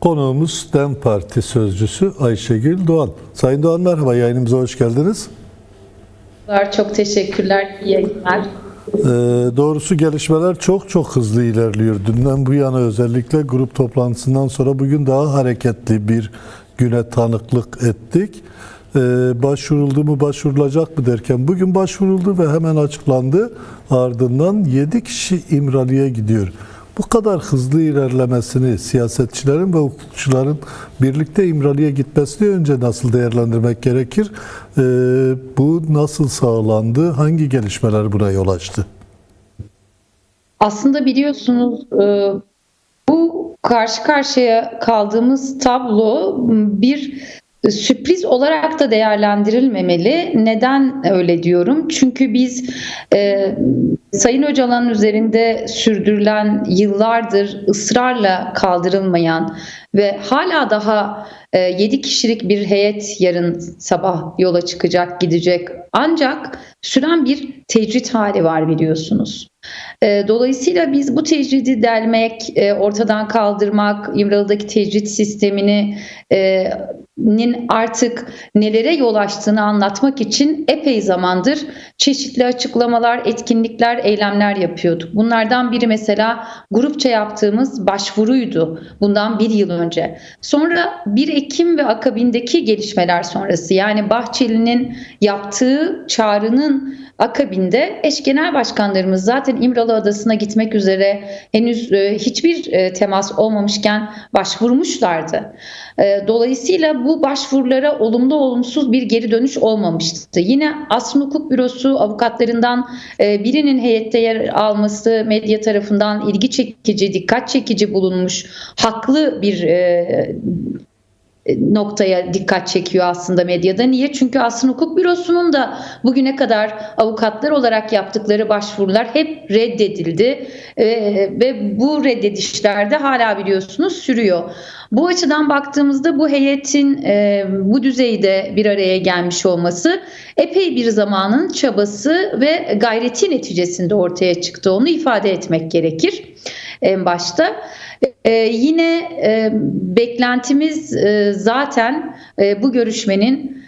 Konuğumuz DEM Parti sözcüsü Ayşegül Doğan. Sayın Doğan merhaba, yayınımıza hoş geldiniz. Çok teşekkürler. İyi yayınlar. Ee, doğrusu gelişmeler çok çok hızlı ilerliyor. Dünden bu yana özellikle grup toplantısından sonra bugün daha hareketli bir güne tanıklık ettik. Ee, başvuruldu mu başvurulacak mı derken bugün başvuruldu ve hemen açıklandı. Ardından 7 kişi İmralı'ya gidiyor. Bu kadar hızlı ilerlemesini siyasetçilerin ve hukukçuların birlikte İmralı'ya gitmesini önce nasıl değerlendirmek gerekir? Ee, bu nasıl sağlandı? Hangi gelişmeler buna yol açtı? Aslında biliyorsunuz e, bu karşı karşıya kaldığımız tablo bir sürpriz olarak da değerlendirilmemeli. Neden öyle diyorum? Çünkü biz e, Sayın Öcalan'ın üzerinde sürdürülen yıllardır ısrarla kaldırılmayan ve hala daha e, 7 kişilik bir heyet yarın sabah yola çıkacak, gidecek. Ancak süren bir tecrit hali var biliyorsunuz. E, Dolayısıyla biz bu tecridi delmek, e, ortadan kaldırmak, İmralı'daki tecrit sistemini e, nin artık nelere yol açtığını anlatmak için epey zamandır çeşitli açıklamalar, etkinlikler, eylemler yapıyorduk. Bunlardan biri mesela grupça yaptığımız başvuruydu bundan bir yıl önce. Sonra 1 Ekim ve akabindeki gelişmeler sonrası yani Bahçeli'nin yaptığı çağrının akabinde eş genel başkanlarımız zaten İmralı Adası'na gitmek üzere henüz e, hiçbir e, temas olmamışken başvurmuşlardı. E, Dolayısıyla bu başvurulara olumlu olumsuz bir geri dönüş olmamıştı. Yine Asrın Hukuk Bürosu avukatlarından e, birinin heyette yer alması medya tarafından ilgi çekici, dikkat çekici bulunmuş, haklı bir e, noktaya dikkat çekiyor aslında medyada. Niye? Çünkü aslında hukuk bürosunun da bugüne kadar avukatlar olarak yaptıkları başvurular hep reddedildi Ee, ve bu reddedişlerde hala biliyorsunuz sürüyor. Bu açıdan baktığımızda bu heyetin e, bu düzeyde bir araya gelmiş olması epey bir zamanın çabası ve gayreti neticesinde ortaya çıktı. Onu ifade etmek gerekir en başta. Ee, yine e, beklentimiz e, zaten e, bu görüşmenin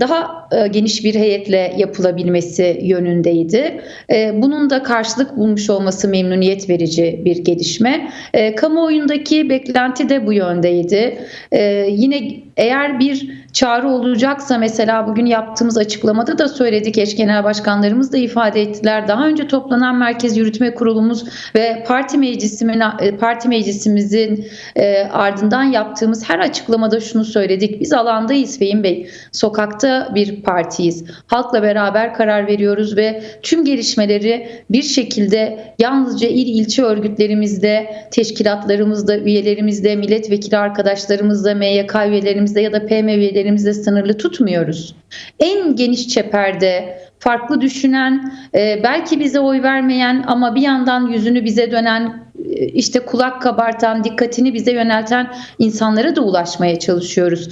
daha e, geniş bir heyetle yapılabilmesi yönündeydi. E, Bunun da karşılık bulmuş olması memnuniyet verici bir gelişme. E, Kamuoyundaki beklenti de bu yöndeydi. E, Yine eğer bir çağrı olacaksa mesela bugün yaptığımız açıklamada da söyledik eş genel başkanlarımız da ifade ettiler. Daha önce toplanan Merkez Yürütme Kurulumuz ve parti meclisimin e, parti meclisimizin e, ardından yaptığımız her açıklamada şunu söyledik. Biz alandayız Fehim Bey. Sokakta bir partiyiz. Halkla beraber karar veriyoruz ve tüm gelişmeleri bir şekilde yalnızca il ilçe örgütlerimizde, teşkilatlarımızda, üyelerimizde, milletvekili arkadaşlarımızda, MYK üyelerimizde ya da PM üyelerimizde sınırlı tutmuyoruz. En geniş çeperde farklı düşünen, e, belki bize oy vermeyen ama bir yandan yüzünü bize dönen, e, işte kulak kabartan, dikkatini bize yönelten insanlara da ulaşmaya çalışıyoruz.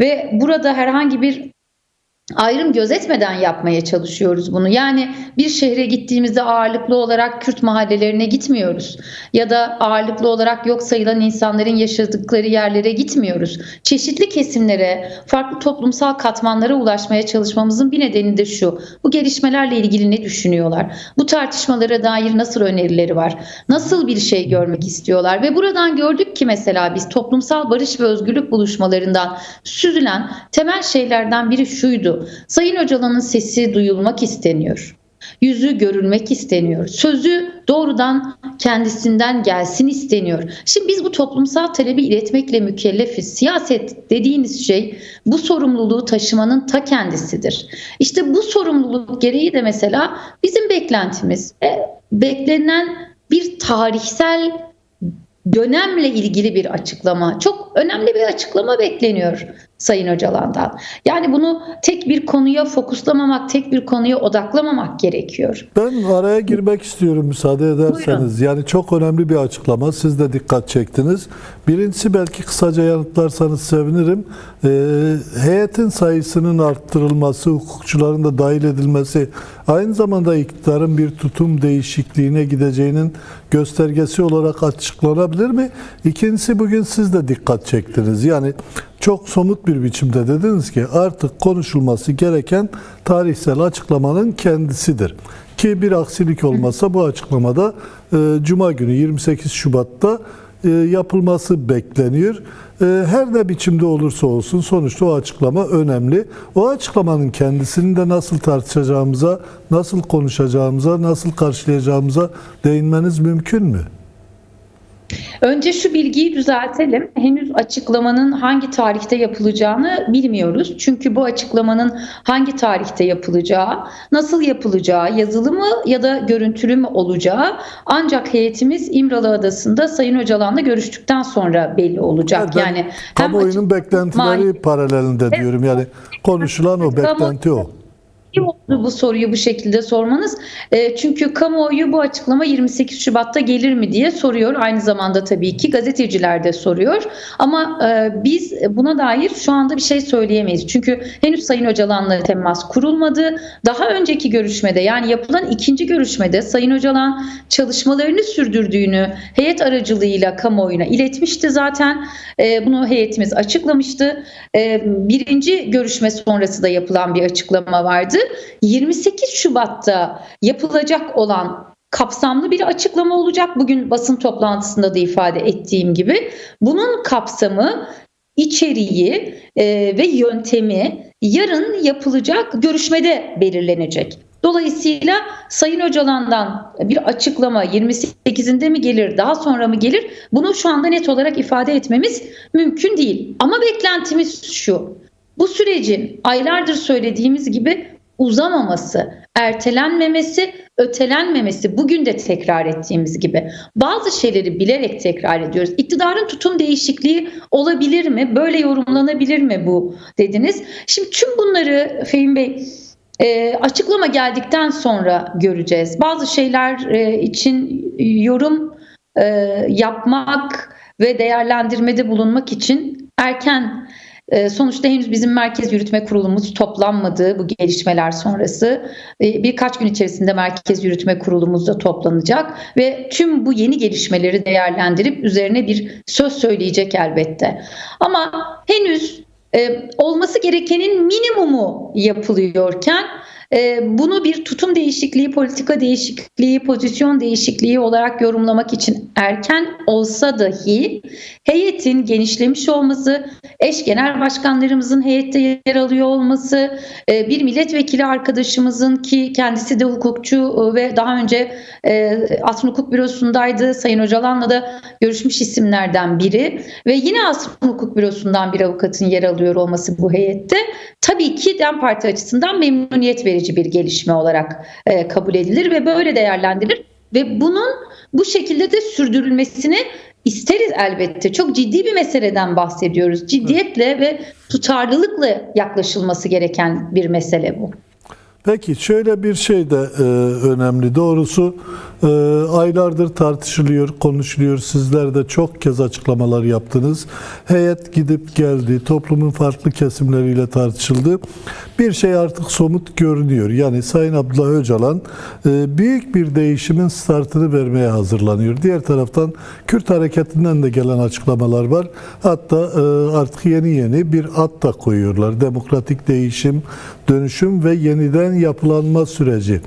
Ve burada herhangi bir ayrım gözetmeden yapmaya çalışıyoruz bunu. Yani bir şehre gittiğimizde ağırlıklı olarak Kürt mahallelerine gitmiyoruz. Ya da ağırlıklı olarak yok sayılan insanların yaşadıkları yerlere gitmiyoruz. Çeşitli kesimlere, farklı toplumsal katmanlara ulaşmaya çalışmamızın bir nedeni de şu. Bu gelişmelerle ilgili ne düşünüyorlar? Bu tartışmalara dair nasıl önerileri var? Nasıl bir şey görmek istiyorlar? Ve buradan gördük ki mesela biz toplumsal barış ve özgürlük buluşmalarından süzülen temel şeylerden biri şuydu. Sayın Öcalan'ın sesi duyulmak isteniyor. Yüzü görülmek isteniyor. Sözü doğrudan kendisinden gelsin isteniyor. Şimdi biz bu toplumsal talebi iletmekle mükellefiz. Siyaset dediğiniz şey bu sorumluluğu taşımanın ta kendisidir. İşte bu sorumluluk gereği de mesela bizim beklentimiz e, beklenen bir tarihsel dönemle ilgili bir açıklama. Çok önemli bir açıklama bekleniyor. Sayın Öcalan'dan. Yani bunu tek bir konuya fokuslamamak, tek bir konuya odaklamamak gerekiyor. Ben araya girmek istiyorum müsaade ederseniz. Yani çok önemli bir açıklama. Siz de dikkat çektiniz. Birincisi belki kısaca yanıtlarsanız sevinirim. Ee, heyetin sayısının arttırılması, hukukçuların da dahil edilmesi aynı zamanda iktidarın bir tutum değişikliğine gideceğinin göstergesi olarak açıklanabilir mi? İkincisi bugün siz de dikkat çektiniz. Yani çok somut bir biçimde dediniz ki artık konuşulması gereken tarihsel açıklamanın kendisidir. Ki bir aksilik olmazsa bu açıklamada e, Cuma günü 28 Şubat'ta e, yapılması bekleniyor. E, her ne biçimde olursa olsun sonuçta o açıklama önemli. O açıklamanın kendisini de nasıl tartışacağımıza, nasıl konuşacağımıza, nasıl karşılayacağımıza değinmeniz mümkün mü? Önce şu bilgiyi düzeltelim. Henüz açıklamanın hangi tarihte yapılacağını bilmiyoruz. Çünkü bu açıklamanın hangi tarihte yapılacağı, nasıl yapılacağı, yazılı mı ya da görüntülü mü olacağı ancak heyetimiz İmralı Adası'nda Sayın Öcalan'la görüştükten sonra belli olacak. Ben yani kamuoyunun beklentileri paralelinde diyorum. Yani konuşulan o, beklenti o. İyi oldu bu soruyu bu şekilde sormanız. E, çünkü kamuoyu bu açıklama 28 Şubat'ta gelir mi diye soruyor. Aynı zamanda tabii ki gazeteciler de soruyor. Ama e, biz buna dair şu anda bir şey söyleyemeyiz. Çünkü henüz Sayın Öcalan'la temas kurulmadı. Daha önceki görüşmede yani yapılan ikinci görüşmede Sayın Öcalan çalışmalarını sürdürdüğünü heyet aracılığıyla kamuoyuna iletmişti zaten. E, bunu heyetimiz açıklamıştı. E, birinci görüşme sonrası da yapılan bir açıklama vardı. 28 Şubat'ta yapılacak olan kapsamlı bir açıklama olacak. Bugün basın toplantısında da ifade ettiğim gibi. Bunun kapsamı, içeriği e, ve yöntemi yarın yapılacak görüşmede belirlenecek. Dolayısıyla Sayın Öcalan'dan bir açıklama 28'inde mi gelir, daha sonra mı gelir? Bunu şu anda net olarak ifade etmemiz mümkün değil. Ama beklentimiz şu. Bu sürecin aylardır söylediğimiz gibi uzamaması, ertelenmemesi, ötelenmemesi bugün de tekrar ettiğimiz gibi bazı şeyleri bilerek tekrar ediyoruz. İktidarın tutum değişikliği olabilir mi? Böyle yorumlanabilir mi bu dediniz. Şimdi tüm bunları Fehim Bey e, açıklama geldikten sonra göreceğiz. Bazı şeyler e, için yorum e, yapmak ve değerlendirmede bulunmak için erken Sonuçta henüz bizim Merkez Yürütme Kurulumuz toplanmadı bu gelişmeler sonrası. E, Birkaç gün içerisinde Merkez Yürütme Kurulumuz da toplanacak ve tüm bu yeni gelişmeleri değerlendirip üzerine bir söz söyleyecek elbette. Ama henüz e, olması gerekenin minimumu yapılıyorken bunu bir tutum değişikliği, politika değişikliği, pozisyon değişikliği olarak yorumlamak için erken olsa dahi heyetin genişlemiş olması, eş genel başkanlarımızın heyette yer alıyor olması, e, bir milletvekili arkadaşımızın ki kendisi de hukukçu e, ve daha önce e, Asrın Hukuk Bürosu'ndaydı, Sayın Öcalan'la da görüşmüş isimlerden biri. Ve yine Asrın Hukuk Bürosu'ndan bir avukatın yer alıyor olması bu heyette. Tabii ki DEM Parti açısından memnuniyet verici bir gelişme olarak e, kabul edilir ve böyle değerlendirilir ve bunun bu şekilde de sürdürülmesini isteriz elbette. Çok ciddi bir meseleden bahsediyoruz. Ciddiyetle ve tutarlılıkla yaklaşılması gereken bir mesele bu. Peki şöyle bir şey de e, önemli. Doğrusu e, aylardır tartışılıyor, konuşuluyor. Sizler de çok kez açıklamalar yaptınız. Heyet gidip geldi, toplumun farklı kesimleriyle tartışıldı. Bir şey artık somut görünüyor. Yani Sayın Abdullah Öcalan e, büyük bir değişimin startını vermeye hazırlanıyor. Diğer taraftan Kürt hareketinden de gelen açıklamalar var. Hatta e, artık yeni yeni bir ad da koyuyorlar. Demokratik değişim, dönüşüm ve yeniden yapılanma süreci.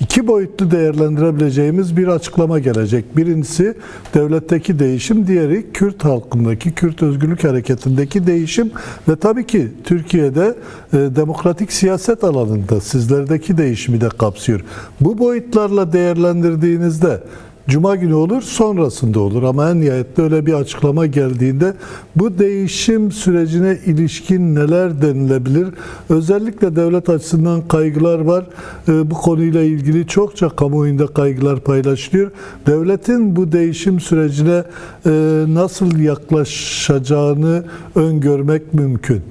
İki boyutlu değerlendirebileceğimiz bir açıklama gelecek. Birincisi devletteki değişim, diğeri Kürt halkındaki, Kürt özgürlük hareketindeki değişim ve tabii ki Türkiye'de e, demokratik siyaset alanında sizlerdeki değişimi de kapsıyor. Bu boyutlarla değerlendirdiğinizde Cuma günü olur, sonrasında olur ama en nihayette öyle bir açıklama geldiğinde bu değişim sürecine ilişkin neler denilebilir? Özellikle devlet açısından kaygılar var. Ee, Bu konuyla ilgili çokça kamuoyunda kaygılar paylaşılıyor. Devletin bu değişim sürecine e, nasıl yaklaşacağını öngörmek mümkün.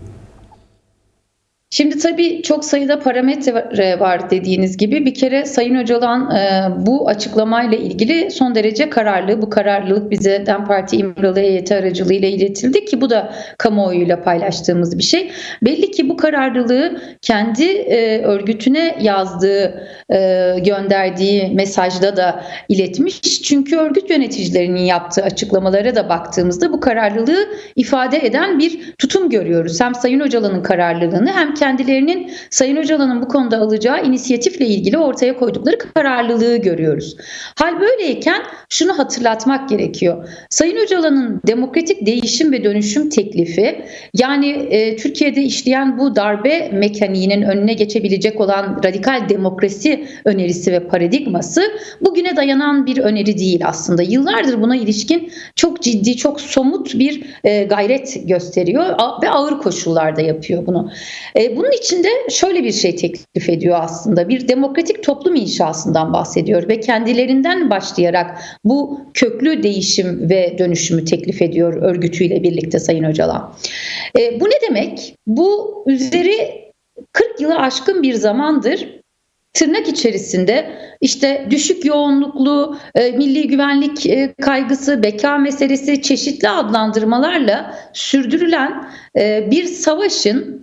Şimdi tabii çok sayıda parametre var dediğiniz gibi. Bir kere Sayın Öcalan e, bu açıklamayla ilgili son derece kararlı. Bu kararlılık bize DEM Parti İmralı heyeti aracılığıyla iletildi ki bu da kamuoyuyla paylaştığımız bir şey. Belli ki bu kararlılığı kendi e, örgütüne yazdığı, e, gönderdiği mesajda da iletmiş. Çünkü örgüt yöneticilerinin yaptığı açıklamalara da baktığımızda bu kararlılığı ifade eden bir tutum görüyoruz. Hem Sayın Öcalan'ın kararlılığını hem kendilerinin Sayın Öcalan'ın bu konuda alacağı inisiyatifle ilgili ortaya koydukları kararlılığı görüyoruz. Hal böyleyken şunu hatırlatmak gerekiyor. Sayın Öcalan'ın demokratik değişim ve dönüşüm teklifi yani e, Türkiye'de işleyen bu darbe mekaniğinin önüne geçebilecek olan radikal demokrasi önerisi ve paradigması bugüne dayanan bir öneri değil aslında. Yıllardır buna ilişkin çok ciddi, çok somut bir e, gayret gösteriyor ve ağır koşullarda yapıyor bunu. Bunun içinde şöyle bir şey teklif ediyor aslında. Bir demokratik toplum inşasından bahsediyor ve kendilerinden başlayarak bu köklü değişim ve dönüşümü teklif ediyor örgütüyle birlikte Sayın Öcalan. E, bu ne demek? Bu üzeri 40 yılı aşkın bir zamandır tırnak içerisinde işte düşük yoğunluklu e, milli güvenlik e, kaygısı, beka meselesi çeşitli adlandırmalarla sürdürülen e, bir savaşın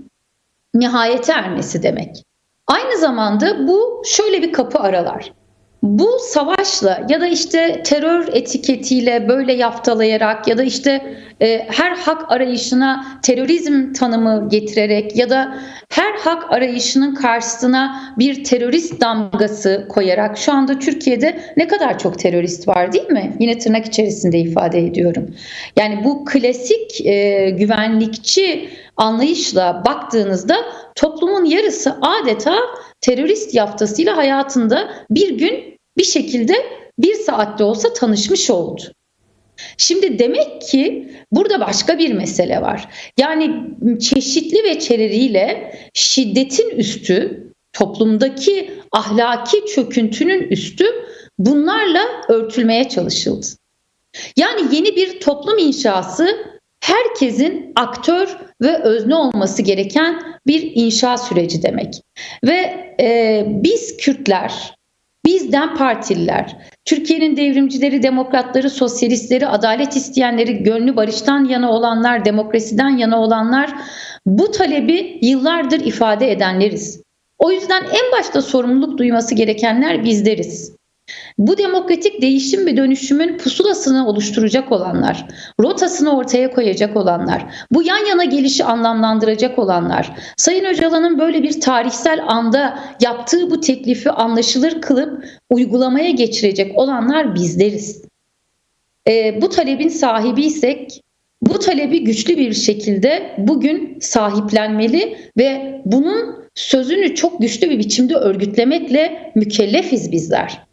nihayete ermesi demek. Aynı zamanda bu şöyle bir kapı aralar. Bu savaşla ya da işte terör etiketiyle böyle yaftalayarak ya da işte e, her hak arayışına terörizm tanımı getirerek ya da her hak arayışının karşısına bir terörist damgası koyarak şu anda Türkiye'de ne kadar çok terörist var değil mi? Yine tırnak içerisinde ifade ediyorum. Yani bu klasik e, güvenlikçi anlayışla baktığınızda toplumun yarısı adeta terörist yaftasıyla hayatında bir gün bir şekilde bir saatte olsa tanışmış oldu. Şimdi demek ki burada başka bir mesele var. Yani çeşitli veçeleriyle şiddetin üstü, toplumdaki ahlaki çöküntünün üstü bunlarla örtülmeye çalışıldı. Yani yeni bir toplum inşası herkesin aktör ve özne olması gereken bir inşa süreci demek. Ve e, biz Kürtler, biz DEM Partililer, Türkiye'nin devrimcileri, demokratları, sosyalistleri, adalet isteyenleri, gönlü barıştan yana olanlar, demokrasiden yana olanlar bu talebi yıllardır ifade edenleriz. O yüzden en başta sorumluluk duyması gerekenler bizleriz. Bu demokratik değişim ve dönüşümün pusulasını oluşturacak olanlar, rotasını ortaya koyacak olanlar, bu yan yana gelişi anlamlandıracak olanlar, Sayın Öcalan'ın böyle bir tarihsel anda yaptığı bu teklifi anlaşılır kılıp uygulamaya geçirecek olanlar bizleriz. E, bu talebin sahibiysek bu talebi güçlü bir şekilde bugün sahiplenmeli ve bunun sözünü çok güçlü bir biçimde örgütlemekle mükellefiz bizler.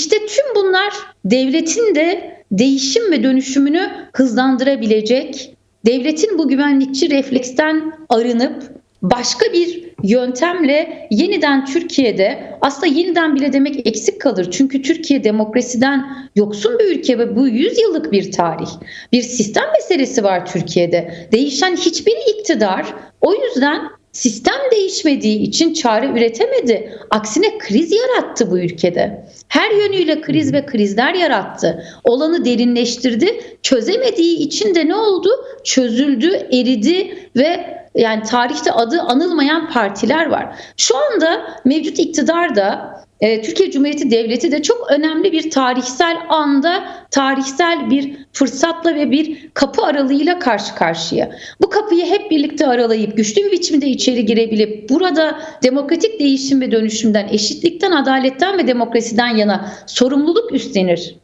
İşte tüm bunlar devletin de değişim ve dönüşümünü hızlandırabilecek, devletin bu güvenlikçi refleksten arınıp başka bir yöntemle yeniden Türkiye'de aslında yeniden bile demek eksik kalır. Çünkü Türkiye demokrasiden yoksun bir ülke ve bu 100 yıllık bir tarih. Bir sistem meselesi var Türkiye'de. Değişen hiçbir iktidar o yüzden Sistem değişmediği için çare üretemedi. Aksine kriz yarattı bu ülkede. Her yönüyle kriz ve krizler yarattı. Olanı derinleştirdi. Çözemediği için de ne oldu? Çözüldü, eridi ve yani tarihte adı anılmayan partiler var. Şu anda mevcut iktidar da e, Türkiye Cumhuriyeti Devleti de çok önemli bir tarihsel anda, tarihsel bir fırsatla ve bir kapı aralığıyla karşı karşıya. Bu kapıyı hep birlikte aralayıp güçlü bir biçimde içeri girebilip burada demokratik değişim ve dönüşümden, eşitlikten, adaletten ve demokrasiden yana sorumluluk üstlenir.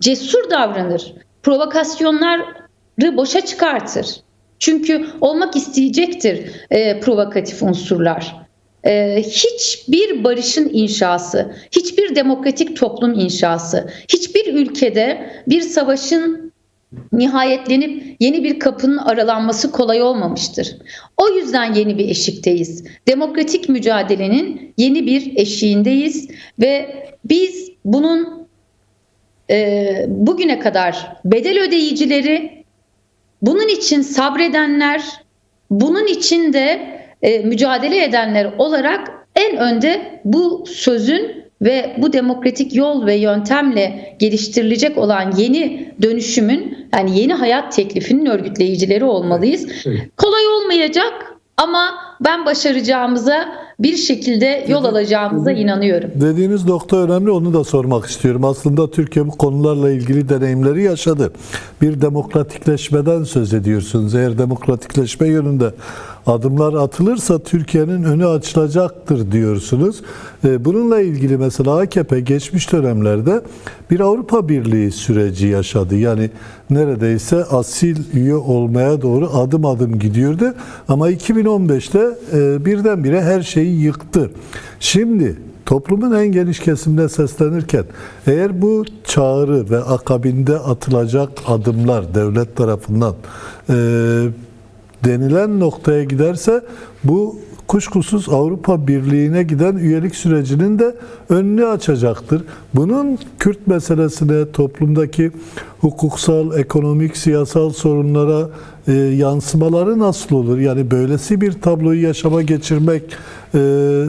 Cesur davranır. Provokasyonları boşa çıkartır. Çünkü olmak isteyecektir e, provokatif unsurlar e, hiçbir barışın inşası, hiçbir demokratik toplum inşası, hiçbir ülkede bir savaşın nihayetlenip yeni bir kapının aralanması kolay olmamıştır. O yüzden yeni bir eşikteyiz. Demokratik mücadelenin yeni bir eşiğindeyiz ve biz bunun e, bugüne kadar bedel ödeyicileri, bunun için sabredenler, bunun için de e, mücadele edenler olarak en önde bu sözün ve bu demokratik yol ve yöntemle geliştirilecek olan yeni dönüşümün yani yeni hayat teklifinin örgütleyicileri olmalıyız. Kolay olmayacak ama ben başaracağımıza bir şekilde yol alacağımıza inanıyorum. Dediğiniz nokta önemli onu da sormak istiyorum. Aslında Türkiye bu konularla ilgili deneyimleri yaşadı. Bir demokratikleşmeden söz ediyorsunuz. Eğer demokratikleşme yönünde adımlar atılırsa Türkiye'nin önü açılacaktır diyorsunuz. Ee, Bununla ilgili mesela AKP geçmiş dönemlerde bir Avrupa Birliği süreci yaşadı. Yani neredeyse asil üye olmaya doğru adım adım gidiyordu. Ama 2015'te e, birdenbire her şeyi yıktı. Şimdi toplumun en geniş kesimine seslenirken eğer bu çağrı ve akabinde atılacak adımlar devlet tarafından e, denilen noktaya giderse bu kuşkusuz Avrupa Birliği'ne giden üyelik sürecinin de önünü açacaktır. Bunun Kürt meselesine, toplumdaki hukuksal, ekonomik, siyasal sorunlara e, yansımaları nasıl olur? Yani böylesi bir tabloyu yaşama geçirmek e,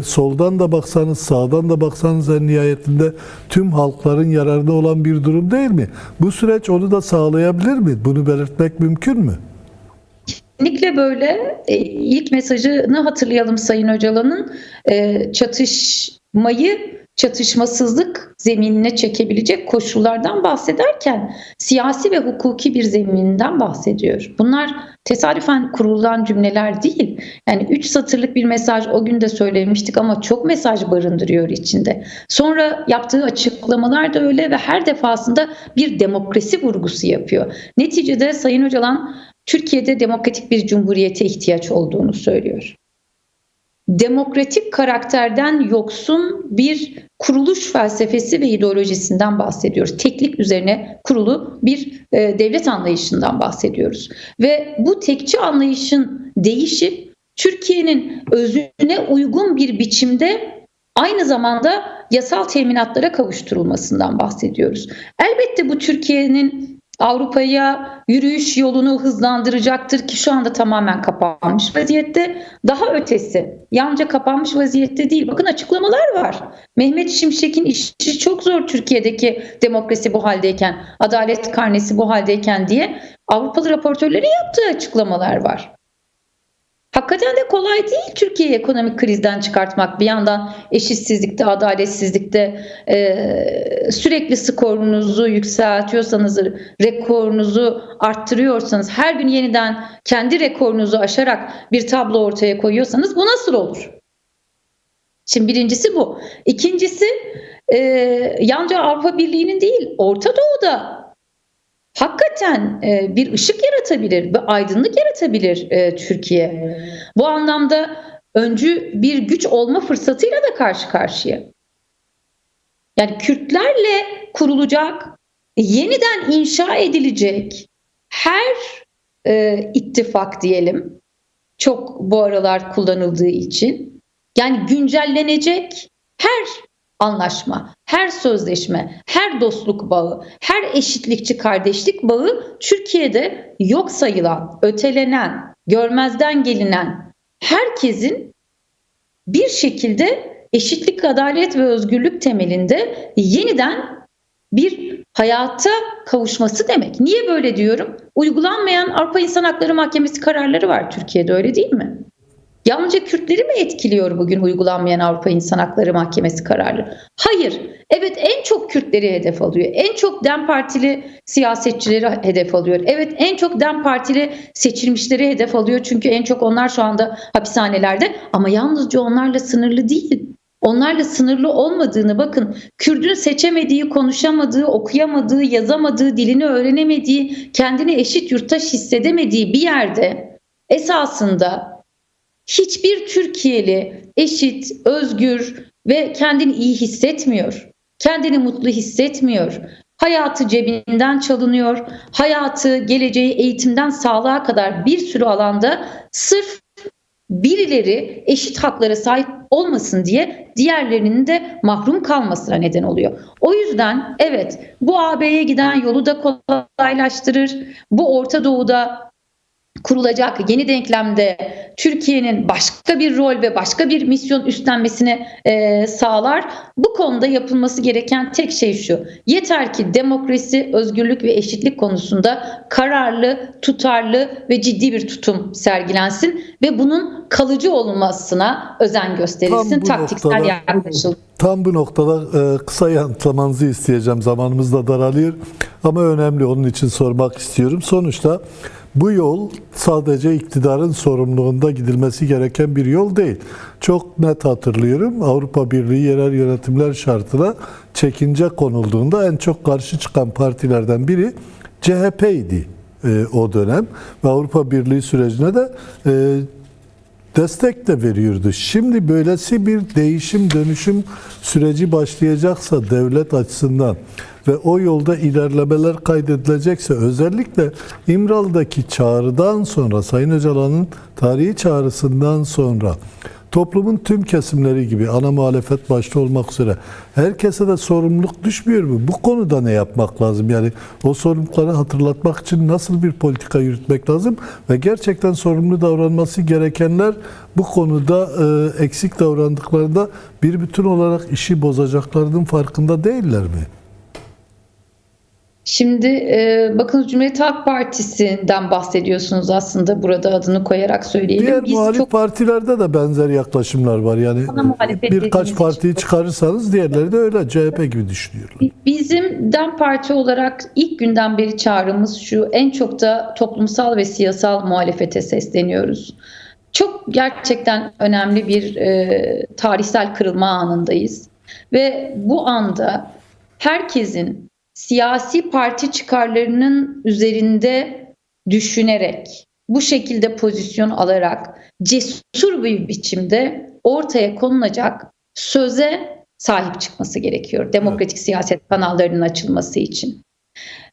soldan da baksanız, sağdan da baksanız en nihayetinde tüm halkların yararına olan bir durum değil mi? Bu süreç onu da sağlayabilir mi? Bunu belirtmek mümkün mü? Kesinlikle böyle. E, ilk mesajını hatırlayalım Sayın Öcalan'ın e, çatışmayı çatışmasızlık zeminine çekebilecek koşullardan bahsederken siyasi ve hukuki bir zeminden bahsediyor. Bunlar tesadüfen kurulan cümleler değil. Yani üç satırlık bir mesaj o gün de söylemiştik ama çok mesaj barındırıyor içinde. Sonra yaptığı açıklamalar da öyle ve her defasında bir demokrasi vurgusu yapıyor. Neticede Sayın Öcalan Türkiye'de demokratik bir cumhuriyete ihtiyaç olduğunu söylüyor. Demokratik karakterden yoksun bir kuruluş felsefesi ve ideolojisinden bahsediyoruz. Teklik üzerine kurulu bir e, devlet anlayışından bahsediyoruz. Ve bu tekçi anlayışın değişip Türkiye'nin özüne uygun bir biçimde aynı zamanda yasal teminatlara kavuşturulmasından bahsediyoruz. Elbette bu Türkiye'nin Avrupa'ya yürüyüş yolunu hızlandıracaktır ki şu anda tamamen kapanmış vaziyette. Daha ötesi yalnızca kapanmış vaziyette değil. Bakın açıklamalar var. Mehmet Şimşek'in işi çok zor Türkiye'deki demokrasi bu haldeyken, adalet karnesi bu haldeyken diye Avrupalı raportörlerin yaptığı açıklamalar var. Hakikaten de kolay değil Türkiye'yi ekonomik krizden çıkartmak. Bir yandan eşitsizlikte, adaletsizlikte e, sürekli skorunuzu yükseltiyorsanız, rekorunuzu arttırıyorsanız, her gün yeniden kendi rekorunuzu aşarak bir tablo ortaya koyuyorsanız bu nasıl olur? Şimdi birincisi bu. İkincisi e, yalnızca Avrupa Birliği'nin değil, Orta Doğu'da hakikaten e, bir ışık yaratabilir, bir aydınlık yaratabilir e, Türkiye. Bu anlamda öncü bir güç olma fırsatıyla da karşı karşıya. Yani Kürtlerle kurulacak, yeniden inşa edilecek her e, ittifak diyelim, çok bu aralar kullanıldığı için, yani güncellenecek her anlaşma, her sözleşme, her dostluk bağı, her eşitlikçi kardeşlik bağı Türkiye'de yok sayılan, ötelenen, görmezden gelinen herkesin bir şekilde eşitlik, adalet ve özgürlük temelinde yeniden bir hayata kavuşması demek. Niye böyle diyorum? Uygulanmayan Avrupa İnsan Hakları Mahkemesi kararları var Türkiye'de öyle değil mi? Yalnızca Kürtleri mi etkiliyor bugün uygulanmayan Avrupa İnsan Hakları Mahkemesi kararı? Hayır. Evet en çok Kürtleri hedef alıyor. En çok DEM Partili siyasetçileri hedef alıyor. Evet en çok DEM Partili seçilmişleri hedef alıyor. Çünkü en çok onlar şu anda hapishanelerde. Ama yalnızca onlarla sınırlı değil. Onlarla sınırlı olmadığını bakın Kürdün seçemediği, konuşamadığı, okuyamadığı, yazamadığı, dilini öğrenemediği, kendini eşit yurttaş hissedemediği bir yerde esasında hiçbir Türkiye'li eşit, özgür ve kendini iyi hissetmiyor. Kendini mutlu hissetmiyor. Hayatı cebinden çalınıyor. Hayatı, geleceği, eğitimden sağlığa kadar bir sürü alanda sırf birileri eşit haklara sahip olmasın diye diğerlerinin de mahrum kalmasına neden oluyor. O yüzden evet bu AB'ye giden yolu da kolaylaştırır. Bu Orta Doğu'da kurulacak yeni denklemde Türkiye'nin başka bir rol ve başka bir misyon üstlenmesini e, sağlar. Bu konuda yapılması gereken tek şey şu. Yeter ki demokrasi, özgürlük ve eşitlik konusunda kararlı, tutarlı ve ciddi bir tutum sergilensin ve bunun kalıcı olmasına özen gösterilsin. Taktiksel yaklaşılsın. Tam bu noktada e, kısa yanıtlamanızı isteyeceğim. Zamanımız da daralıyor. Ama önemli onun için sormak istiyorum. Sonuçta bu yol sadece iktidarın sorumluluğunda gidilmesi gereken bir yol değil. Çok net hatırlıyorum. Avrupa Birliği yerel yönetimler şartına çekince konulduğunda en çok karşı çıkan partilerden biri CHP'ydi e, o dönem ve Avrupa Birliği sürecine de e, destek de veriyordu. Şimdi böylesi bir değişim dönüşüm süreci başlayacaksa devlet açısından ve o yolda ilerlemeler kaydedilecekse özellikle İmralı'daki çağrıdan sonra Sayın Öcalan'ın tarihi çağrısından sonra toplumun tüm kesimleri gibi ana muhalefet başta olmak üzere herkese de sorumluluk düşmüyor mu? Bu konuda ne yapmak lazım? Yani o sorumlulukları hatırlatmak için nasıl bir politika yürütmek lazım? Ve gerçekten sorumlu davranması gerekenler bu konuda e, eksik davrandıklarında bir bütün olarak işi bozacaklarının farkında değiller mi? Şimdi e, bakın Cumhuriyet Halk Partisi'nden bahsediyorsunuz aslında burada adını koyarak söyleyelim. Diğer Biz muhalif çok partilerde de benzer yaklaşımlar var. Yani birkaç partiyi çıkarırsanız diğerleri de öyle CHP gibi düşünüyorlar. Bizim DEM Parti olarak ilk günden beri çağrımız şu en çok da toplumsal ve siyasal muhalefete sesleniyoruz. Çok gerçekten önemli bir e, tarihsel kırılma anındayız ve bu anda herkesin siyasi parti çıkarlarının üzerinde düşünerek bu şekilde pozisyon alarak cesur bir biçimde ortaya konulacak söze sahip çıkması gerekiyor. Demokratik siyaset kanallarının açılması için.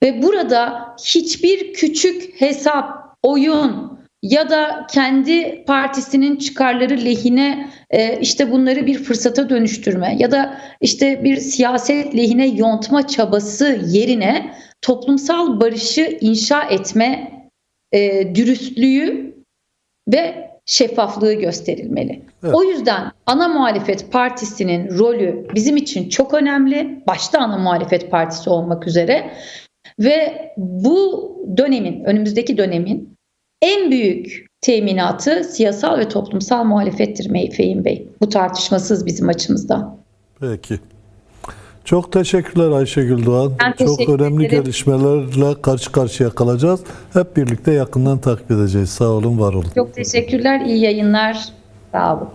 Ve burada hiçbir küçük hesap, oyun ya da kendi partisinin çıkarları lehine e, işte bunları bir fırsata dönüştürme ya da işte bir siyaset lehine yontma çabası yerine toplumsal barışı inşa etme e, dürüstlüğü ve şeffaflığı gösterilmeli. Evet. O yüzden ana muhalefet partisinin rolü bizim için çok önemli. Başta ana muhalefet partisi olmak üzere ve bu dönemin, önümüzdeki dönemin en büyük teminatı siyasal ve toplumsal muhalefettir Meyfeyin Bey. Bu tartışmasız bizim açımızdan. Peki. Çok teşekkürler Ayşegül Doğan. Ben Çok önemli ederim. gelişmelerle karşı karşıya kalacağız. Hep birlikte yakından takip edeceğiz. Sağ olun, var olun. Çok teşekkürler, iyi yayınlar. Sağ olun.